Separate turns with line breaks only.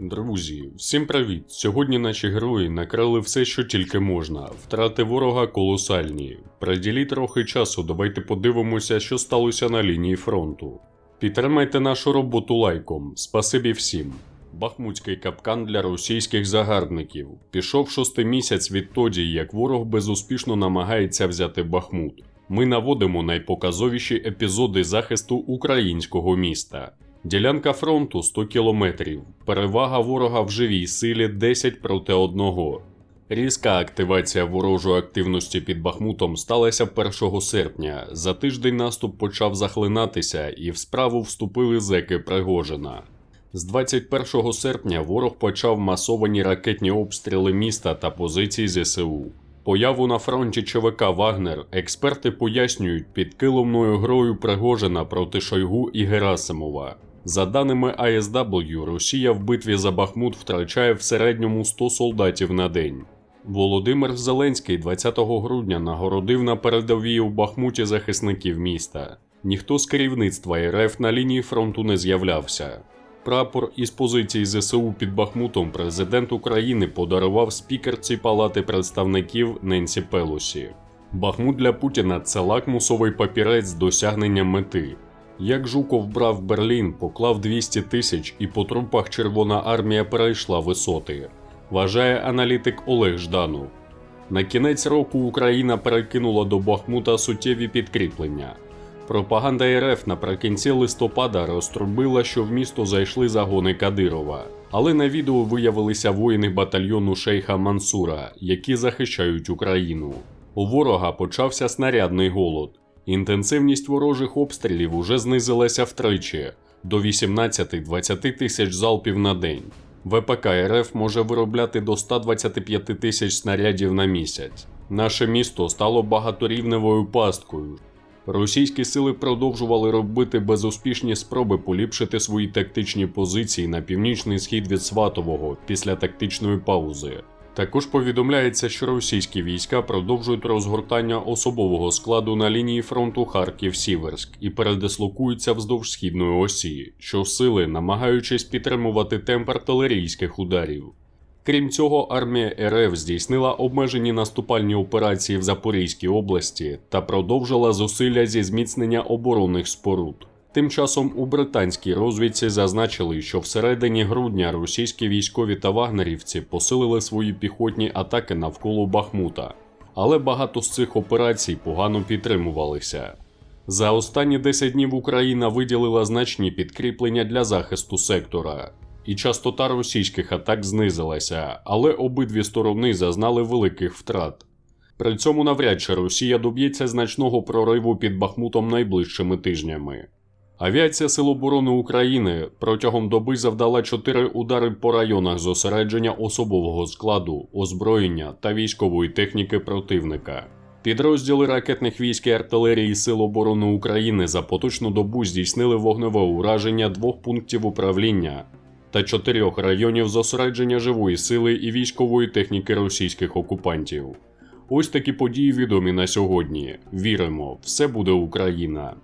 Друзі, всім привіт! Сьогодні наші герої накрили все, що тільки можна. Втрати ворога колосальні. Приділіть трохи часу, давайте подивимося, що сталося на лінії фронту. Підтримайте нашу роботу лайком. Спасибі всім. Бахмутський капкан для російських загарбників. Пішов шостий місяць відтоді, як ворог безуспішно намагається взяти Бахмут. Ми наводимо найпоказовіші епізоди захисту українського міста. Ділянка фронту 100 кілометрів. Перевага ворога в живій силі 10 проти 1. Різка активація ворожої активності під Бахмутом сталася 1 серпня. За тиждень наступ почав захлинатися, і в справу вступили зеки Пригожина. З 21 серпня ворог почав масовані ракетні обстріли міста та позицій ЗСУ. Появу на фронті ЧВК Вагнер експерти пояснюють під киломною грою Пригожина проти Шойгу і Герасимова. За даними АСW, Росія в битві за Бахмут втрачає в середньому 100 солдатів на день. Володимир Зеленський 20 грудня нагородив на передовій у Бахмуті захисників міста. Ніхто з керівництва РФ на лінії фронту не з'являвся. Прапор із позицій ЗСУ під Бахмутом президент України подарував спікерці Палати представників Ненсі Пелосі. Бахмут для Путіна це лакмусовий папірець досягнення мети. Як Жуков брав Берлін, поклав 200 тисяч і по трупах Червона армія перейшла висоти, вважає аналітик Олег Жданов. На кінець року Україна перекинула до Бахмута суттєві підкріплення. Пропаганда РФ наприкінці листопада розтрубила, що в місто зайшли загони Кадирова. Але на відео виявилися воїни батальйону шейха Мансура, які захищають Україну. У ворога почався снарядний голод. Інтенсивність ворожих обстрілів уже знизилася втричі до 18-20 тисяч залпів на день. ВПК РФ може виробляти до 125 тисяч снарядів на місяць. Наше місто стало багаторівневою пасткою. Російські сили продовжували робити безуспішні спроби поліпшити свої тактичні позиції на північний схід від Сватового після тактичної паузи. Також повідомляється, що російські війська продовжують розгортання особового складу на лінії фронту Харків-Сіверськ і передислокуються вздовж східної осі, що сили намагаючись підтримувати темп артилерійських ударів. Крім цього, армія РФ здійснила обмежені наступальні операції в Запорізькій області та продовжила зусилля зі зміцнення оборонних споруд. Тим часом у британській розвідці зазначили, що всередині грудня російські військові та вагнерівці посилили свої піхотні атаки навколо Бахмута, але багато з цих операцій погано підтримувалися. За останні 10 днів Україна виділила значні підкріплення для захисту сектора, і частота російських атак знизилася, але обидві сторони зазнали великих втрат. При цьому навряд чи Росія доб'ється значного прориву під Бахмутом найближчими тижнями. Авіація Сил оборони України протягом доби завдала 4 удари по районах зосередження особового складу, озброєння та військової техніки противника. Підрозділи ракетних військ і артилерії Сил оборони України за поточну добу здійснили вогневе ураження двох пунктів управління та чотирьох районів зосередження живої сили і військової техніки російських окупантів. Ось такі події відомі на сьогодні. Віримо, все буде Україна.